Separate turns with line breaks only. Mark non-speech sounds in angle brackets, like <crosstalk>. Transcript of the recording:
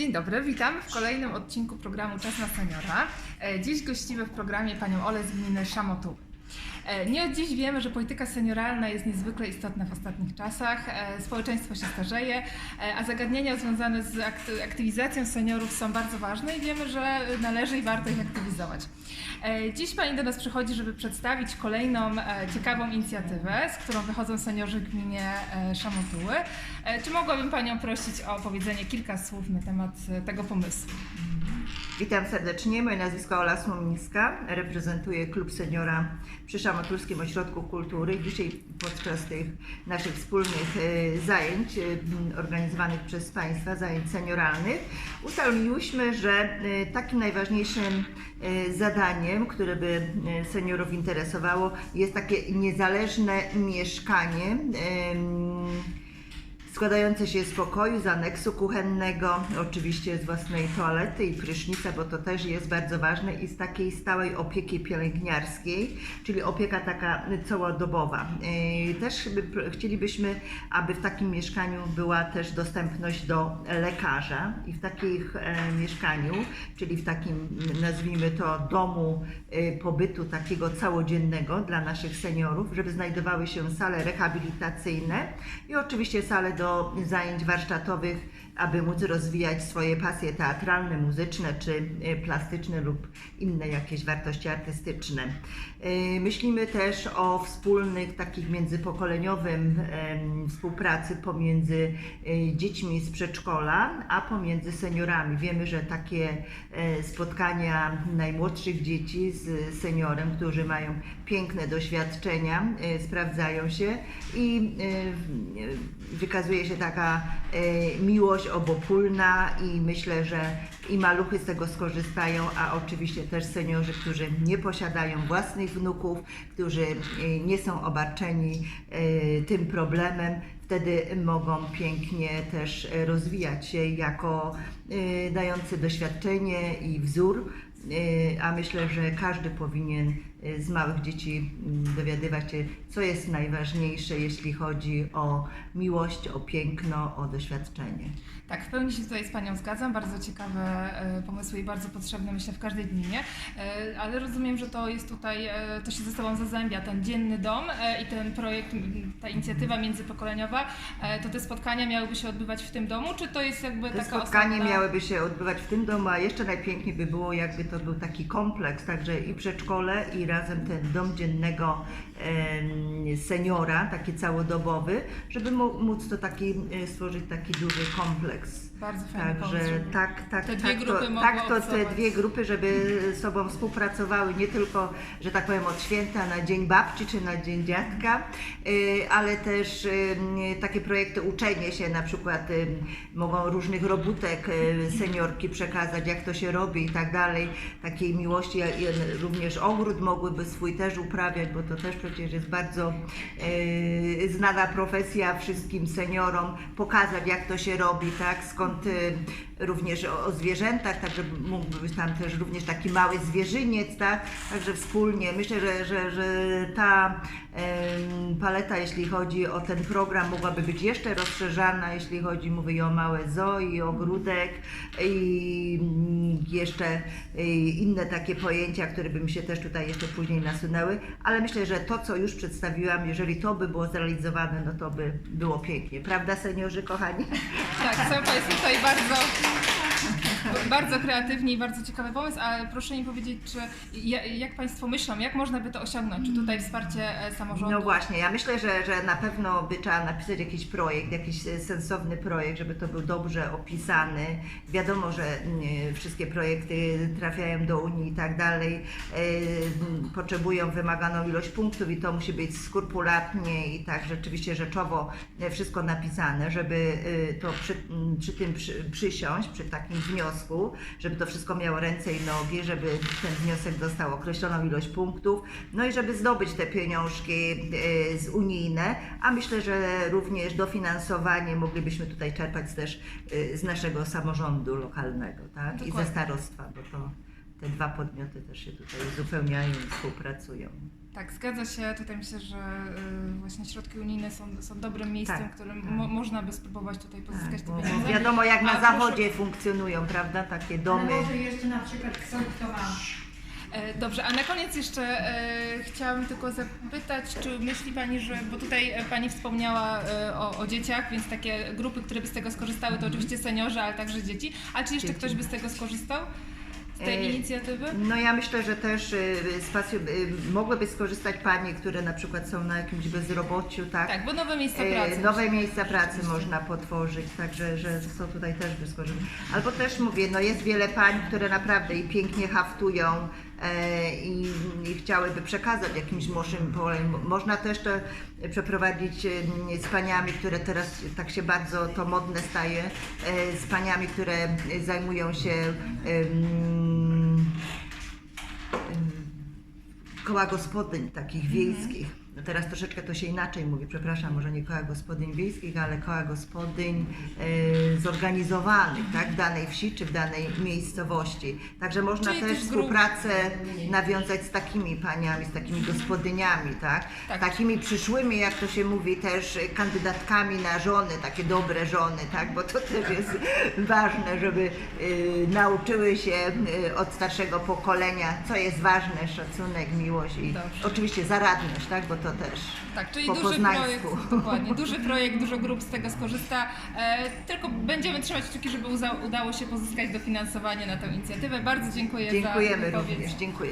Dzień dobry, witamy w kolejnym odcinku programu Czas na Seniora. E, Dziś gościmy w programie panią Olę z gminy Szamotuły. E, Nie od dziś wiemy, że polityka senioralna jest niezwykle istotna w ostatnich czasach. E, Społeczeństwo się starzeje, e, a zagadnienia związane z akty- aktywizacją seniorów są bardzo ważne i wiemy, że należy i warto ich aktywizować. Dziś Pani do nas przychodzi, żeby przedstawić kolejną ciekawą inicjatywę, z którą wychodzą seniorzy w gminie Szamotuły. Czy mogłabym Panią prosić o powiedzenie kilka słów na temat tego pomysłu?
Witam serdecznie, moje nazwisko Ola Słomińska, reprezentuję Klub Seniora przy Szamotulskim Ośrodku Kultury. Dzisiaj podczas tych naszych wspólnych e, zajęć e, organizowanych przez Państwa, zajęć senioralnych, ustaliłyśmy, że e, takim najważniejszym zadaniem, które by seniorów interesowało, jest takie niezależne mieszkanie. Składające się z pokoju, z aneksu kuchennego, oczywiście z własnej toalety i prysznica, bo to też jest bardzo ważne, i z takiej stałej opieki pielęgniarskiej, czyli opieka taka całodobowa. Yy, Też chcielibyśmy, aby w takim mieszkaniu była też dostępność do lekarza i w takich e, mieszkaniu, czyli w takim nazwijmy to domu e, pobytu takiego całodziennego dla naszych seniorów, żeby znajdowały się sale rehabilitacyjne i oczywiście sale do zajęć warsztatowych, aby móc rozwijać swoje pasje teatralne, muzyczne czy e, plastyczne lub inne jakieś wartości artystyczne. E, Myślimy też o wspólnych, takich międzypokoleniowym współpracy pomiędzy e, dziećmi z przedszkola, a pomiędzy seniorami. Wiemy, że takie spotkania najmłodszych dzieci z seniorem, którzy mają piękne doświadczenia, sprawdzają się i e, wykazuje się taka e, miłość obopólna i myślę, że i maluchy z tego skorzystają, a oczywiście też seniorzy, którzy nie posiadają własnych wnuków, którzy e, nie są obarczeni e, tym problemem, wtedy mogą pięknie też rozwijać się jako dający doświadczenie i wzór. A myślę, że każdy powinien z małych dzieci mm, dowiadywać się, co jest najważniejsze, jeśli chodzi o miłość, o piękno, o doświadczenie.
Tak, w pełni się tutaj z Panią zgadzam. Bardzo ciekawe e, pomysły i bardzo potrzebne, myślę, w każdej gminie. E, Ale rozumiem, że to jest tutaj, to się ze sobą zazębia, ten dzienny dom i ten projekt, ta inicjatywa międzypokoleniowa. To te spotkania miałyby się odbywać w tym domu, czy to jest jakby
Te
taka
spotkanie
osobna...
miałyby się odbywać w tym domu, a jeszcze najpiękniej by było, jakby to był taki kompleks, także i przedszkole, i razem ten dom dziennego seniora, taki całodobowy, żeby móc to taki, e, stworzyć taki duży kompleks.
Bardzo fajny
Także
pomysł.
tak, tak,
te dwie
tak,
grupy
to, tak to te dwie grupy, żeby sobą współpracowały nie tylko, że tak powiem, od święta na Dzień Babci czy na Dzień Dziadka, y, ale też y, takie projekty uczenie się, na przykład y, mogą różnych robótek seniorki przekazać, jak to się robi i tak dalej, takiej miłości, również ogród mogłyby swój też uprawiać, bo to też przecież jest bardzo y, znana profesja wszystkim seniorom, pokazać jak to się robi, tak, skąd y, również o, o zwierzętach, także mógłby być tam też również taki mały zwierzyniec, tak, także wspólnie, myślę, że, że, że ta em, paleta, jeśli chodzi o ten program, mogłaby być jeszcze rozszerzana, jeśli chodzi, mówię o małe zoo i ogródek i mm, jeszcze y, inne takie pojęcia, które by mi się też tutaj jeszcze później nasunęły, ale myślę, że to, co już przedstawiłam, jeżeli to by było zrealizowane, no to by było pięknie. Prawda, seniorzy kochani?
Tak, są Państwo tutaj bardzo, <laughs> bardzo kreatywni i bardzo ciekawy pomysł, ale proszę mi powiedzieć, czy ja- jak Państwo myślą, jak można by to osiągnąć? Czy tutaj wsparcie e, samorządu?
No właśnie, ja myślę, że, że na pewno by trzeba napisać jakiś projekt, jakiś sensowny projekt, żeby to był dobrze opisany. Wiadomo, że mm, wszystkie projekty trafiają do Unii i tak dalej, e, potrzebują wymaganą ilość punktów i to musi być skrupulatnie i tak rzeczywiście rzeczowo wszystko napisane, żeby e, to przy, przy tym przy, przysiąść, przy takim wniosku, żeby to wszystko miało ręce i nogi, żeby ten wniosek dostał określoną ilość punktów, no i żeby zdobyć te pieniążki e, z unijne, a myślę, że również dofinansowanie moglibyśmy tutaj czerpać też e, z naszego samorządu lokalnego, tak? I ze starostwa, bo to te dwa podmioty też się tutaj uzupełniają i współpracują.
Tak, zgadza się. Tutaj myślę, że y, właśnie środki unijne są, są dobrym miejscem,
Tak,
w którym
tak.
mo, można by spróbować tutaj pozyskać
Tak,
te pieniądze.
wiadomo jak
A
na
proszę-
zachodzie funkcjonują, prawda, takie domy.
Ale może jeszcze na przykład ktoś, kto ma
E, Dobrze, a na koniec jeszcze e, chciałam tylko zapytać, czy myśli Pani, że, bo tutaj e, Pani wspomniała e, o, o dzieciach, więc takie grupy, które by z tego skorzystały, to oczywiście seniorzy, ale także dzieci. A czy jeszcze
Dzieci.
ktoś by z tego skorzystał? Tej
E,
inicjatywy?
No ja myślę, że też y, z pasji, y, mogłyby skorzystać panie, które na przykład są na jakimś bezrobociu, tak?
Tak, bo nowe miejsca pracy.
Nowe miejsca pracy można potworzyć, także że są tutaj też by skorzystać. Albo też mówię, no jest wiele pań, które naprawdę i pięknie haftują i, i chciałyby przekazać jakimś młodszym pokoleniom. Można też to przeprowadzić z paniami, które teraz tak się bardzo to modne staje, z paniami, które zajmują się em, koła gospodyń takich wiejskich. No teraz troszeczkę to się inaczej mówi, przepraszam, może nie koła gospodyń wiejskich, ale koła gospodyń e, zorganizowanych tak, w danej wsi czy w danej miejscowości. Także można
Czyli
też
tych grup.
współpracę nawiązać z takimi paniami, z takimi gospodyniami, tak?
Tak.
takimi przyszłymi, jak to się mówi, też kandydatkami na żony, takie dobre żony, tak? bo to też jest ważne, żeby y, nauczyły się y, od starszego pokolenia, co jest ważne, szacunek, miłość i
Dobrze.
oczywiście zaradność, tak? bo to też
Tak, czyli
po
duży
poznańsku.
projekt, dokładnie, duży projekt, dużo grup z tego skorzysta. E, tylko będziemy trzymać kciuki, żeby uza, udało się pozyskać dofinansowanie na tę inicjatywę. Bardzo dziękuję za
Dziękujemy
wypowiedź.
również, dziękuję.